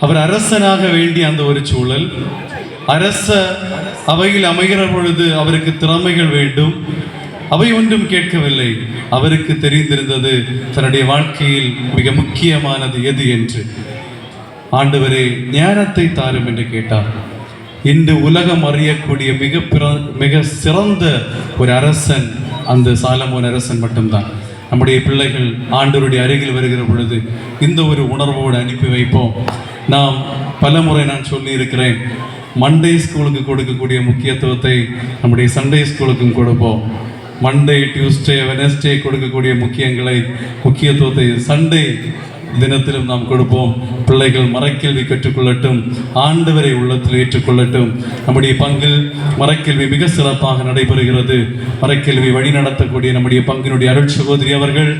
அவர் அரசனாக வேண்டிய அந்த ஒரு சூழல். அரச அவையில் அமைகிற பொழுது அவருக்கு திறமைகள் வேண்டும். அவை ஒன்றும் கேட்கவில்லை. அவருக்கு தெரிந்திருந்தது தன்னுடைய வாழ்க்கையில் மிக முக்கியமானது எது என்று. ஆண்டவரே ஞானத்தை தாரும் என்று கேட்டார். இன்று உலகம் அறியக்கூடிய மிக பிற மிக சிறந்த ஒரு அரசன் அந்த சாலமோன் அரசன் மட்டும்தான். நம்முடைய பிள்ளைகள் ஆண்டவருடைய அருகில் வருகிற பொழுது இந்த ஒரு உணர்வோடு அனுப்பி வைப்போம். நாம் பல முறை நான் சொல்லியிருக்கிறேன் மண்டே ஸ்கூலுக்கு கொடுக்கக்கூடிய முக்கியத்துவத்தை நம்முடைய சண்டே ஸ்கூலுக்கும் கொடுப்போம். மண்டே டியூஸ்டே வெனஸ்டே கொடுக்கக்கூடிய முக்கியங்களை முக்கியத்துவத்தை சண்டே தினத்திலும் நாம் கொடுப்போம். பிள்ளைகள் மறைக்கல்வி கற்றுக்கொள்ளட்டும் ஆண்டவரை உள்ளத்தில் ஏற்றுக்கொள்ளட்டும். நம்முடைய பங்கில் மறைக்கல்வி மிக சிறப்பாக நடைபெறுகிறது. மறைக்கல்வி வழி நடத்தக்கூடிய நம்முடைய பங்கினுடைய அருள் சகோதரி அவர்கள்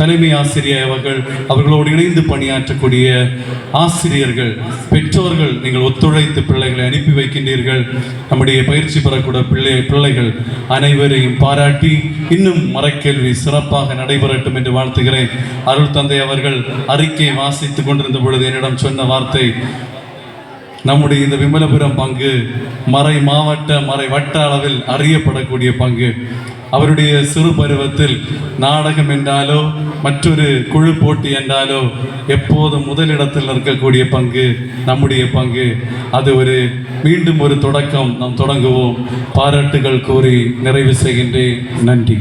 தலைமை ஆசிரியர் அவர்கள் அவர்களோடு இணைந்து பணியாற்றக்கூடிய ஆசிரியர்கள் பெற்றோர்கள் நீங்கள் ஒத்துழைத்து பிள்ளைகளை அனுப்பி வைக்கின்றீர்கள். நம்முடைய பயிற்சி பெறக்கூடிய பிள்ளை பிள்ளைகள் அனைவரையும் பாராட்டி இன்னும் மறைக்கல்வி சிறப்பாக நடைபெறட்டும் என்று வாழ்த்துகிறேன். அருள் தந்தை அவர்கள் அறிக்கையை வாசித்துக் கொண்டிருந்த பொழுது என்னிடம் சொன்ன வார்த்தை. நம்முடைய இந்த விமலபுரம் பங்கு மறை மாவட்ட மறை வட்ட அளவில் அறியப்படக்கூடிய பங்கு. அவருடைய சிறு பருவத்தில் நாடகம் என்றாலோ மற்றொரு குழு போட்டி என்றாலோ எப்போதும் முதலிடத்தில் இருக்கக்கூடிய பங்கு நம்முடைய பங்கு. அது ஒரு மீண்டும் ஒரு தொடக்கம். நாம் தொடங்குவோம். பாராட்டுகள் கூறி நிறைவு செய்கின்றேன். நன்றி.